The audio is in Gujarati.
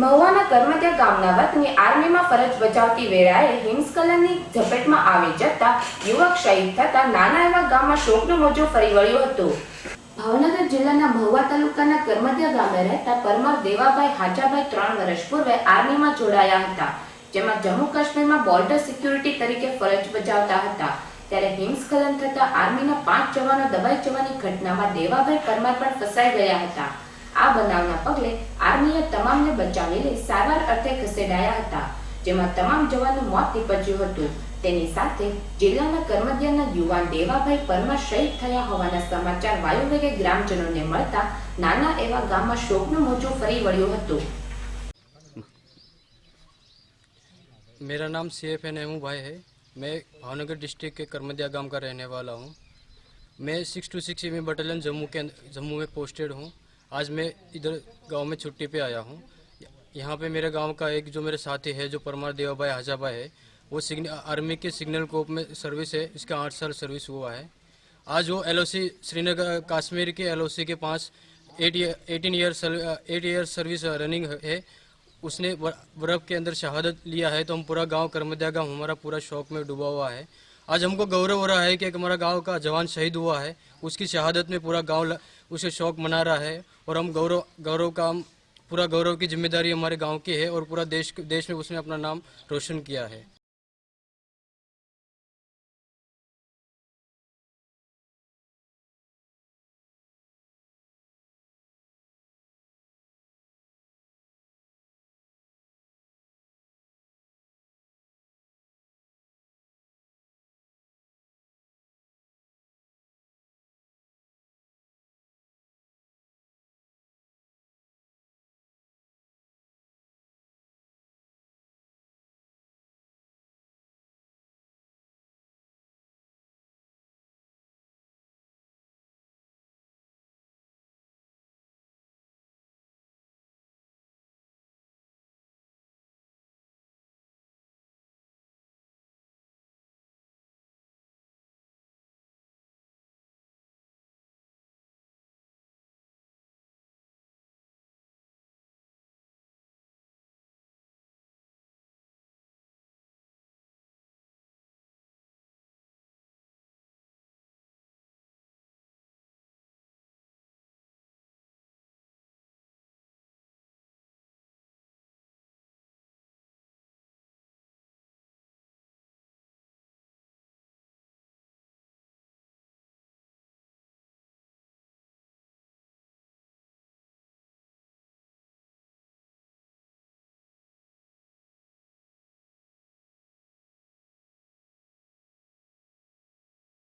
મહુવાના કર્મત્યા ગામના વતની આર્મીમાં ફરજ બજાવતી વેળાએ હિમસ્ખલનની ઝપેટમાં આવી જતા યુવક શહીદ થતા નાના એવા ગામમાં શોકનો મોજો ફરી વળ્યો હતો ભાવનગર જિલ્લાના મહુવા તાલુકાના કર્મત્યા ગામે રહેતા પરમાર દેવાભાઈ હાજાભાઈ ત્રણ વર્ષ પૂર્વે આર્મીમાં જોડાયા હતા જેમાં જમ્મુ કાશ્મીરમાં બોર્ડર સિક્યુરિટી તરીકે ફરજ બજાવતા હતા ત્યારે હિમસ્ખલન થતા આર્મીના પાંચ જવાનો દબાઈ જવાની ઘટનામાં દેવાભાઈ પરમાર પણ ફસાઈ ગયા હતા આ બનાવના પગલે આર્મીએ તમામને બચાવીને સારવાર અર્થે ખસેડાયા હતા જેમાં તમામ જવાનનું મોત નીપજ્યું હતું તેની સાથે જિલ્લાના કર્મધ્યાના યુવાન દેવાભાઈ પરમાર શહીદ થયા હોવાના સમાચાર વાયુવેગે ગ્રામજનોને મળતા નાના એવા ગામમાં શોકનું મોજું ફરી વળ્યું હતું मेरा નામ સીએફ એન एन एमू भाई है मैं भावनगर डिस्ट्रिक्ट के करमदिया गांव का रहने वाला हूँ मैं six two six M battalion Jammu posted હું आज मैं इधर गांव में छुट्टी पे आया हूँ यहाँ पे मेरे गांव का एक जो मेरे साथी है जो परमार देवाबाई हजाबा है वो सिग्न आर्मी के सिग्नल कोप में सर्विस है इसका आठ साल सर्विस हुआ है आज वो एल श्रीनगर काश्मीर के एल के पास eight eighteen year eight year service running है उसने बर्फ के अंदर शहादत लिया है तो हम पूरा गांव कर्मद्या गांव हमारा पूरा शौक में डूबा हुआ है आज हमको गौरव हो रहा है कि हमारा गांव का जवान शहीद हुआ है उसकी शहादत में पूरा गांव उसे शौक मना रहा है और हम गौरव गौरव का हम पूरा गौरव की जिम्मेदारी हमारे गांव की है और पूरा देश देश में उसने अपना नाम रोशन किया है